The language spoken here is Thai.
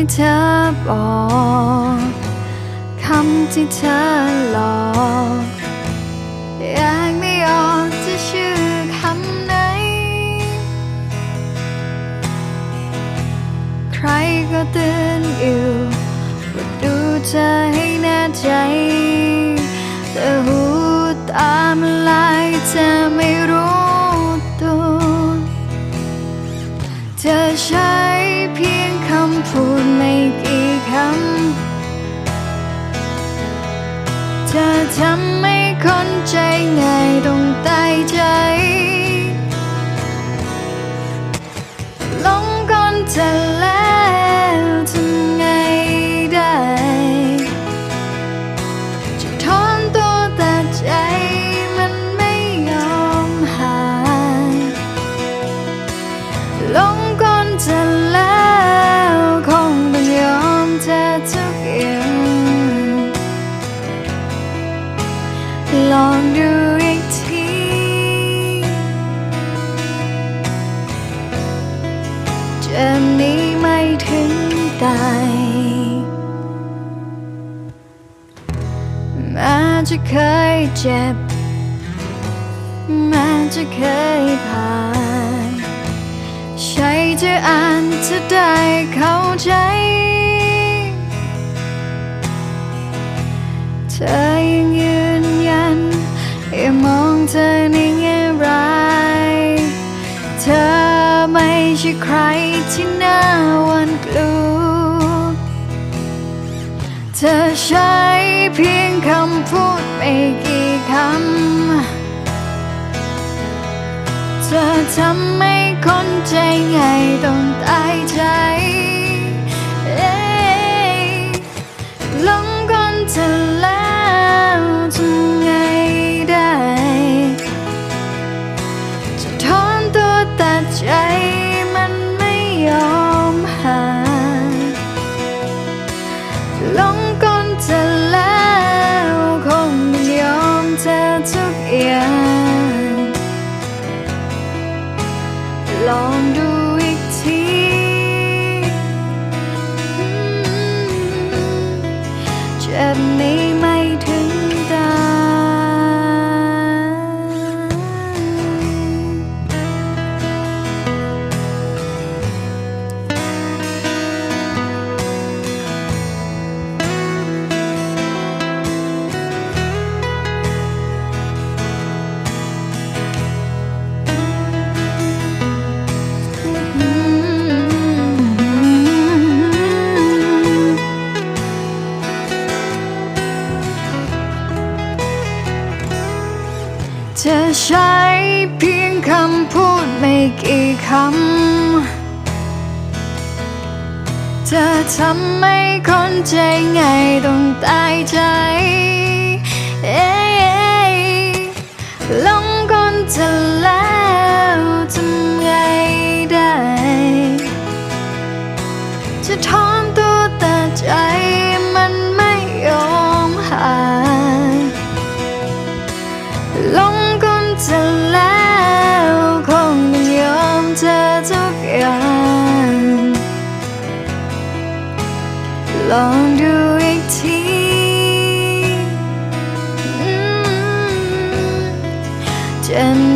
ำที่เธอบอกคำที่เธอหลอกอยากไม่ออกจะชื่อคำไหน ใครก็เตือนอยู่ว่าดูเธอให้แน่ใจ แต่หูตามลายเธอไม่รู้ตัวเธอใช้เพียงคำ พูดไม่กี่คำ เธอทำให้คนใจง่ายต้องตายใจหลงก่อนเธอแล้วทำไงได้ จะทนตัวแต่ใจมันไม่ยอมหายหลงก่อนเธอแล้ว ทุกอย่างลองดูอีกทีจะหนีไม่ถึงตายแม้จะเคยเจ็บแม้จะเคยผ่าน ใช่จะอ่านจะได้เข้าใจ ใช่ใครที่น่าหวันกลัว เธอใช้เพียงคำพูดไม่กี่คำ เธอทำให้คนใจง่ายต้องตายใจเอ้ยหลงก่อนเธอ ใช้เพียงคำพูดไม่กี่คำ จะทำให้คนใจง่ายต้อง ลองดูอีกทีจะ